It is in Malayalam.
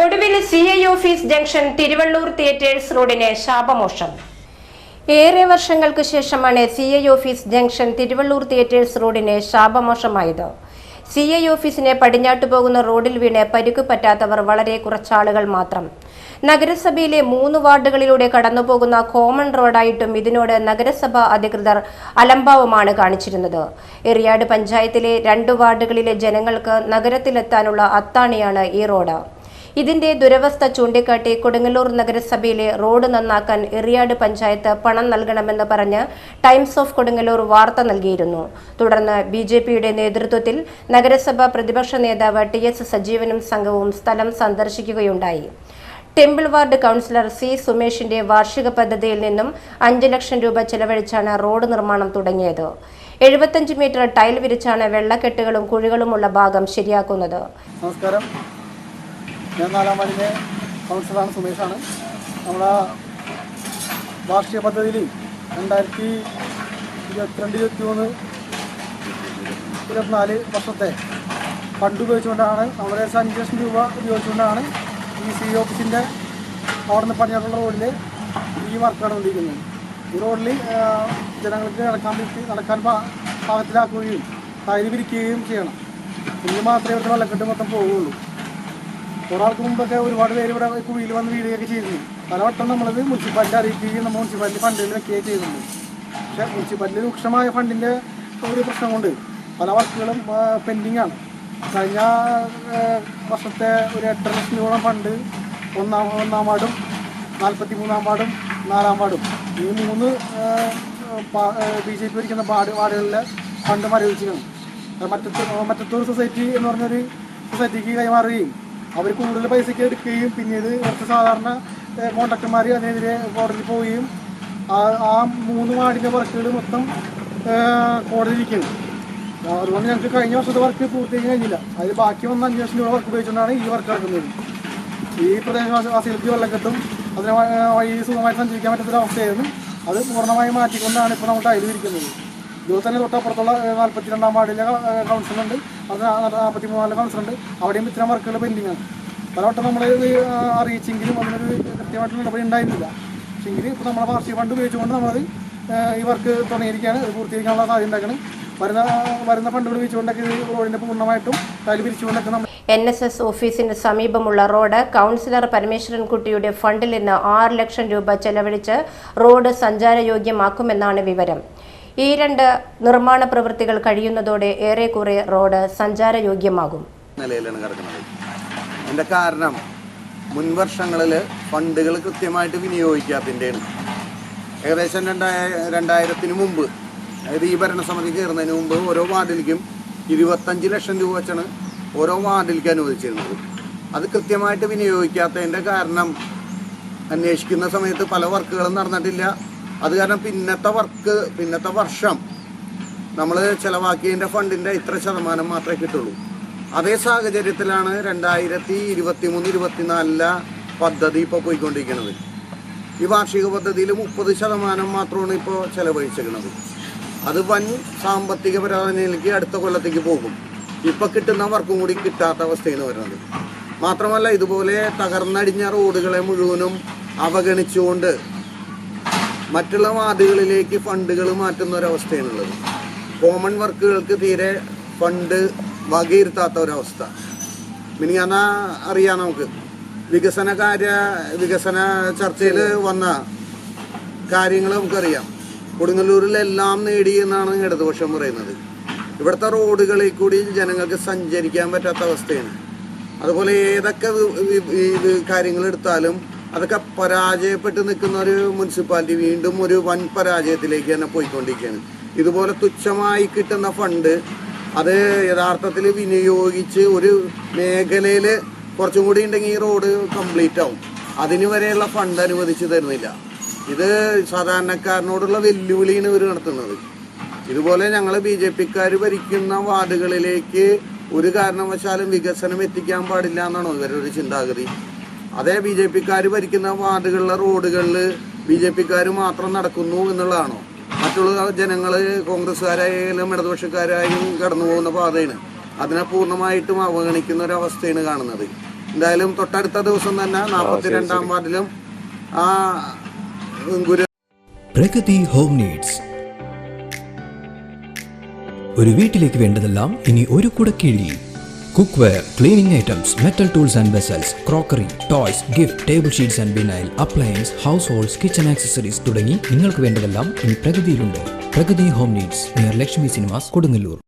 ഒടുവിൽ C I office junction Thiruvallur theatres റോഡിന് ശാപമോഷം. ഏറെ വർഷങ്ങൾക്ക് ശേഷമാണ് C I office junction Thiruvallur theatres റോഡിന് ശാപമോഷമായത്. സി ഐ ഓഫീസിനെ പടിഞ്ഞാട്ടു പോകുന്ന റോഡിൽ വീണ് പരിക്ക് പറ്റാത്തവർ വളരെ കുറച്ചാളുകൾ മാത്രം. നഗരസഭയിലെ മൂന്ന് വാർഡുകളിലൂടെ കടന്നുപോകുന്ന കോമൺ റോഡായിട്ടും ഇതിനോട് നഗരസഭ അധികൃതർ അലംഭാവമാണ് കാണിച്ചിരുന്നത്. എറിയാട് പഞ്ചായത്തിലെ രണ്ട് വാർഡുകളിലെ ജനങ്ങൾക്ക് നഗരത്തിലെത്താനുള്ള അത്താണിയാണ് ഈ റോഡ്. ഇതിന്റെ ദുരവസ്ഥ ചൂണ്ടിക്കാട്ടി കൊടുങ്ങല്ലൂർ നഗരസഭയിലെ റോഡ് നന്നാക്കാൻ എറിയാട് പഞ്ചായത്ത് പണം നൽകണമെന്ന് പറഞ്ഞ് ടൈംസ് ഓഫ് കൊടുങ്ങല്ലൂർ വാർത്ത നൽകിയിരുന്നു. തുടർന്ന് ബി നേതൃത്വത്തിൽ നഗരസഭ പ്രതിപക്ഷ നേതാവ് ടി എസ് സജീവനും സംഘവും സ്ഥലം സന്ദർശിക്കുകയുണ്ടായി. ടെമ്പിൾ വാർഡ് കൗൺസിലർ സി സുമേഷിന്റെ വാർഷിക പദ്ധതിയിൽ നിന്നും അഞ്ച് ലക്ഷം രൂപ ചെലവഴിച്ചാണ് റോഡ് നിർമ്മാണം തുടങ്ങിയത്. എഴുപത്തഞ്ച് മീറ്റർ ടൈൽ വിരിച്ചാണ് വെള്ളക്കെട്ടുകളും കുഴികളുമുള്ള ഭാഗം ശരിയാക്കുന്നത്. നമസ്കാരം. ഞാൻ നാലാം വാർഡിലെ കൗൺസിലറാണ് സുമേഷാണ്. നമ്മുടെ വാർഷിക പദ്ധതിയിൽ രണ്ടായിരത്തി ഇരുപത്തിരണ്ട് ഇരുപത്തി മൂന്ന് ഇരുപത്തിനാല് വർഷത്തെ ഫണ്ട് ഉപയോഗിച്ചുകൊണ്ടാണ് നമ്മുടെ അഞ്ച് ലക്ഷം രൂപ ഉപയോഗിച്ചുകൊണ്ടാണ് ഈ സി ഓഫീസിന്റെ അവിടെ നിന്ന് പണിയാറുള്ള റോഡിൽ ഈ വർക്ക് കൊണ്ടിരിക്കുന്നത് ഈ റോഡിൽ ജനങ്ങൾക്ക് നടക്കാൻ നടക്കാൻ പാകത്തിലാക്കുകയും തൈര് വിരിക്കുകയും ചെയ്യണം. ഇനി മാത്രമേ ഇവിടുത്തെ വെള്ളക്കെട്ട് മൊത്തം പോവുകയുള്ളൂ. ഒരാൾക്ക് മുമ്പൊക്കെ ഒരുപാട് പേര് ഇവിടെ കുഴിയിൽ വന്ന് വീടുകയൊക്കെ ചെയ്തിരുന്നു. പലവട്ടം നമ്മളത് മുനിസിപ്പാലിറ്റി അറിയിക്കുകയും നമ്മൾ മുനിസിപ്പാലിറ്റി ഫണ്ടിൽ വെക്കുകയും ചെയ്യുന്നുണ്ട് പക്ഷേ മുനിസിപ്പാലിറ്റി രൂക്ഷമായ ഫണ്ടിന്റെ ഒരു പ്രശ്നം കൊണ്ട് പല വർക്കുകളും പെൻഡിങ് ആണ് കഴിഞ്ഞ വർഷത്തെ ഒരു എട്ടര ലക്ഷം ഫണ്ട് ഒന്നാം ഒന്നാം വാർഡും നാൽപ്പത്തി മൂന്നാം വാർഡും നാലാം വാർഡും. ഈ മൂന്ന് ബി ജെ പി ഭരിക്കുന്ന വാർഡ് വാർഡുകളിലെ ഫണ്ട് മരവിച്ചിരുന്നു. മറ്റത്തൂർ സൊസൈറ്റി എന്ന് പറഞ്ഞൊരു സൊസൈറ്റിക്ക് കൈമാറുകയും അവർ കൂടുതൽ പൈസയ്ക്ക് എടുക്കുകയും പിന്നീട് കുറച്ച് സാധാരണ കോൺട്രാക്ടർമാർ അതിനെതിരെ കോടതിയിൽ പോവുകയും ആ മൂന്ന് വാർഡിന്റെ വർക്കുകൾ മൊത്തം കോടതിയിരിക്കുന്നു അതുകൊണ്ട് ഞങ്ങൾക്ക് കഴിഞ്ഞ വർഷത്തെ വർക്ക് പൂർത്തിയാക്കാൻ കഴിഞ്ഞില്ല. അതിൽ ബാക്കി വന്ന അഞ്ച് ലക്ഷം രൂപ വർക്ക് ഉപയോഗിച്ചുകൊണ്ടാണ് ഈ വർക്ക് നടക്കുന്നത്. ഈ പ്രദേശവാസികൾക്ക് വെള്ളക്കെട്ടും അതിന് വഴി സുഖമായി സഞ്ചരിക്കാൻ പറ്റാത്തൊരവസ്ഥയായിരുന്നു. അത് പൂർണമായി മാറ്റിക്കൊണ്ടാണ് ഇപ്പോൾ നമ്മൾ ടൈൽ തന്നെ തൊട്ടപ്പുറത്തുള്ള നാൽപ്പത്തി രണ്ടാം വാർഡിലെ കൗൺസിലുണ്ട് അത് നാൽപ്പത്തി മൂന്നാൽ കൗൺസിലുണ്ട് അവിടെയും ഇത്തരം വർക്കുകൾ പെൻഡിങ് ആണ്. പലവട്ടം നമ്മൾ അറിയിച്ചെങ്കിലും അതിനൊരു കൃത്യമായിട്ടുള്ള നടപടി ഉണ്ടായിരുന്നില്ല. പക്ഷേ എങ്കിൽ ഇപ്പോൾ നമ്മളെ പാർട്ടി ഫണ്ട് ഉപയോഗിച്ചുകൊണ്ട് നമ്മളത് ഈ വർക്ക് തുടങ്ങിയിരിക്കുകയാണ്. പൂർത്തീകരിക്കാനുള്ള സാധ്യത ഉണ്ടാക്കണം. വരുന്ന വരുന്ന ഫണ്ട് ഉപയോഗിച്ചുകൊണ്ടൊക്കെ റോഡിന്റെ പൂർണമായിട്ടും ടൈൽ പിരിച്ചുകൊണ്ടൊക്കെ നമ്മൾ എൻ എസ് എസ് ഓഫീസിന് സമീപമുള്ള റോഡ് കൗൺസിലർ പരമേശ്വരൻകുട്ടിയുടെ ഫണ്ടിൽ നിന്ന് ആറ് ലക്ഷം രൂപ ചെലവഴിച്ച് റോഡ് സഞ്ചാരയോഗ്യമാക്കുമെന്നാണ് വിവരം. ഈ രണ്ട് നിർമ്മാണ പ്രവൃത്തികൾ കഴിയുന്നതോടെ ഏറെക്കുറെ റോഡ് സഞ്ചാരയോഗ്യമാകും. നിലയിലാണ് കാരണം മുൻവർഷങ്ങളിൽ ഫണ്ടുകൾ കൃത്യമായിട്ട് വിനിയോഗിക്കാത്തതിന്റെയാണ് ഏകദേശം രണ്ടായ രണ്ടായിരത്തിന് മുമ്പ് അതായത് ഈ ഭരണസമിതി കയറുന്നതിന് മുമ്പ് ഓരോ വാർഡിലേക്കും ഇരുപത്തഞ്ച് ലക്ഷം രൂപ വെച്ചാണ് ഓരോ വാർഡിലേക്ക് അനുവദിച്ചിരുന്നത്. അത് കൃത്യമായിട്ട് വിനിയോഗിക്കാത്തതിന്റെ കാരണം അന്വേഷിക്കുന്ന സമയത്ത് പല വർക്കുകളും നടന്നിട്ടില്ല. അത് കാരണം പിന്നത്തെ വർക്ക് പിന്നത്തെ വർഷം നമ്മൾ ചിലവാക്കിയതിന്റെ ഫണ്ടിന്റെ ഇത്ര ശതമാനം മാത്രമേ കിട്ടുള്ളൂ. അതേ സാഹചര്യത്തിലാണ് രണ്ടായിരത്തി ഇരുപത്തി മൂന്ന് ഇരുപത്തിനാലിലെ പദ്ധതി ഇപ്പോൾ പോയിക്കൊണ്ടിരിക്കുന്നത് ഈ വാർഷിക പദ്ധതിയിൽ മുപ്പത് ശതമാനം മാത്രമാണ് ഇപ്പോൾ ചെലവഴിച്ചിരിക്കുന്നത് അത് വൻ സാമ്പത്തിക പ്രാധാന്യത്തിലേക്ക് അടുത്ത കൊല്ലത്തേക്ക് പോകും. ഇപ്പം കിട്ടുന്ന വർക്കും കൂടി കിട്ടാത്ത അവസ്ഥയാണ് വരുന്നത്. മാത്രമല്ല ഇതുപോലെ തകർന്നടിഞ്ഞ റോഡുകളെ മുഴുവനും അവഗണിച്ചുകൊണ്ട് മറ്റുള്ള വാർഡുകളിലേക്ക് ഫണ്ടുകൾ മാറ്റുന്ന ഒരവസ്ഥയാണുള്ളത് കോമൺ വർക്കുകൾക്ക് തീരെ ഫണ്ട് വകയിരുത്താത്ത ഒരവസ്ഥ മിനിയാന്ന അറിയാം നമുക്ക്. വികസന കാര്യ വികസന ചർച്ചയിൽ വന്ന കാര്യങ്ങൾ നമുക്കറിയാം. കൊടുങ്ങല്ലൂരിലെല്ലാം നേടി എന്നാണ് ഇടതുപക്ഷം പറയുന്നത്. ഇവിടുത്തെ റോഡുകളിൽ കൂടി ജനങ്ങൾക്ക് സഞ്ചരിക്കാൻ പറ്റാത്ത അവസ്ഥയാണ്. അതുപോലെ ഏതൊക്കെ കാര്യങ്ങൾ എടുത്താലും അതൊക്കെ പരാജയപ്പെട്ട് നിൽക്കുന്ന ഒരു മുനിസിപ്പാലിറ്റി വീണ്ടും ഒരു വൻ പരാജയത്തിലേക്ക് തന്നെ പോയിക്കൊണ്ടിരിക്കുകയാണ്. ഇതുപോലെ തുച്ഛമായി കിട്ടുന്ന ഫണ്ട് അത് യഥാർത്ഥത്തിൽ വിനിയോഗിച്ച് ഒരു മേഖലയിൽ കുറച്ചും കൂടി ഉണ്ടെങ്കിൽ ഈ റോഡ് കംപ്ലീറ്റ് ആവും. അതിന് വരെയുള്ള ഫണ്ട് അനുവദിച്ച് തരുന്നില്ല. ഇത് സാധാരണക്കാരനോടുള്ള വെല്ലുവിളിയാണ് ഇവർ നടത്തുന്നത്. ഇതുപോലെ ഞങ്ങൾ ബി ജെ പിക്കാർ ഭരിക്കുന്ന വാർഡുകളിലേക്ക് ഒരു കാരണവശാലും വികസനം എത്തിക്കാൻ പാടില്ല എന്നാണോ ഇവരുടെ ചിന്താഗതി? അതേ ബി ജെ പിക്കാർ ഭരിക്കുന്ന വാർഡുകളിലെ റോഡുകളിൽ ബി ജെ പിക്കാർ മാത്രം നടക്കുന്നു എന്നുള്ളതാണോ? മറ്റുള്ള ജനങ്ങൾ കോൺഗ്രസ്സുകാരായാലും ഇടതുപക്ഷക്കാരായാലും കടന്നു പോകുന്ന പാതയാണ്. അതിനെ പൂർണമായിട്ടും അവഗണിക്കുന്ന ഒരു അവസ്ഥയാണ് കാണുന്നത്. എന്തായാലും തൊട്ടടുത്ത ദിവസം തന്നെ നാൽപ്പത്തിരണ്ടാം വാർഡിലും ആ പ്രകൃതി പ്രഗതി ഹോം നീഡ്സ്. ഒരു വീട്ടിലേക്ക് വേണ്ടതെല്ലാം ഇനി ഒരു കുടക്കീഴിൽ. Cook cleaning metal tools and vessels crockery toys gift table sheets and vinyl appliance house holds kitchen accessories തുടങ്ങി നിങ്ങൾക്ക് വേണ്ടതെല്ലാം ഇനി പ്രകൃതിയിലുണ്ട് Prakruthi home needs near Lakshmi cinemas Kodungallur.